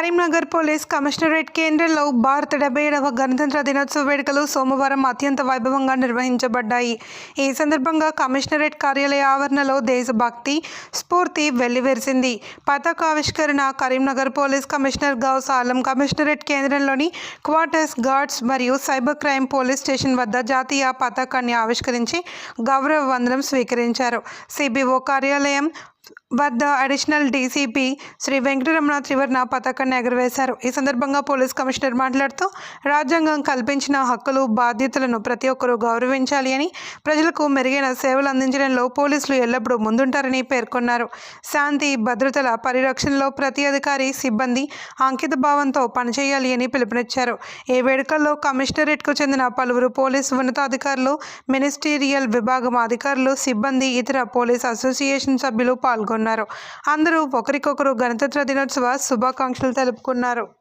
Karimnagar police commissionerate కేంద్రంలో భారత డెబ్బై ఏడవ గణతంత్ర దినోత్సవ వేడుకలు సోమవారం అత్యంత వైభవంగా నిర్వహించబడ్డాయి. ఈ సందర్భంగా కమిషనరేట్ కార్యాలయ ఆవరణలో దేశభక్తి స్ఫూర్తి వెల్లివిరిసింది. పతాకావిష్కరణ Karimnagar police commissioner Ghouse Alam commissionerate కేంద్రంలోని క్వార్టర్స్ గార్డ్స్ మరియు సైబర్ క్రైమ్ పోలీస్ స్టేషన్ వద్ద జాతీయ పతాకాన్ని ఆవిష్కరించి గౌరవ వందనం స్వీకరించారు. సిబిఓ కార్యాలయం వద్ద అడిషనల్ డీసీపీ శ్రీ వెంకటరమణ త్రివర్ణ పతాకాన్ని ఎగరవేశారు. ఈ సందర్భంగా పోలీస్ కమిషనర్ మాట్లాడుతూ రాజ్యాంగం కల్పించిన హక్కులు బాధ్యతలను ప్రతి ఒక్కరూ గౌరవించాలి అని ప్రజలకు మెరుగైన సేవలు అందించడంలో పోలీసులు ఎల్లప్పుడూ ముందుంటారని పేర్కొన్నారు. శాంతి భద్రతల పరిరక్షణలో ప్రతి అధికారి సిబ్బంది అంకిత భావంతో పనిచేయాలి అని పిలుపునిచ్చారు. ఈ వేడుకల్లో కమిషనరేట్కు చెందిన పలువురు పోలీసు ఉన్నతాధికారులు మినిస్టీరియల్ విభాగం అధికారులు సిబ్బంది ఇతర పోలీస్ అసోసియేషన్ సభ్యులు పాల్గొన్నారు. అందరూ ఒకరికొకరు గణతంత్ర దినోత్సవ శుభాకాంక్షలు తెలుపుకున్నారు.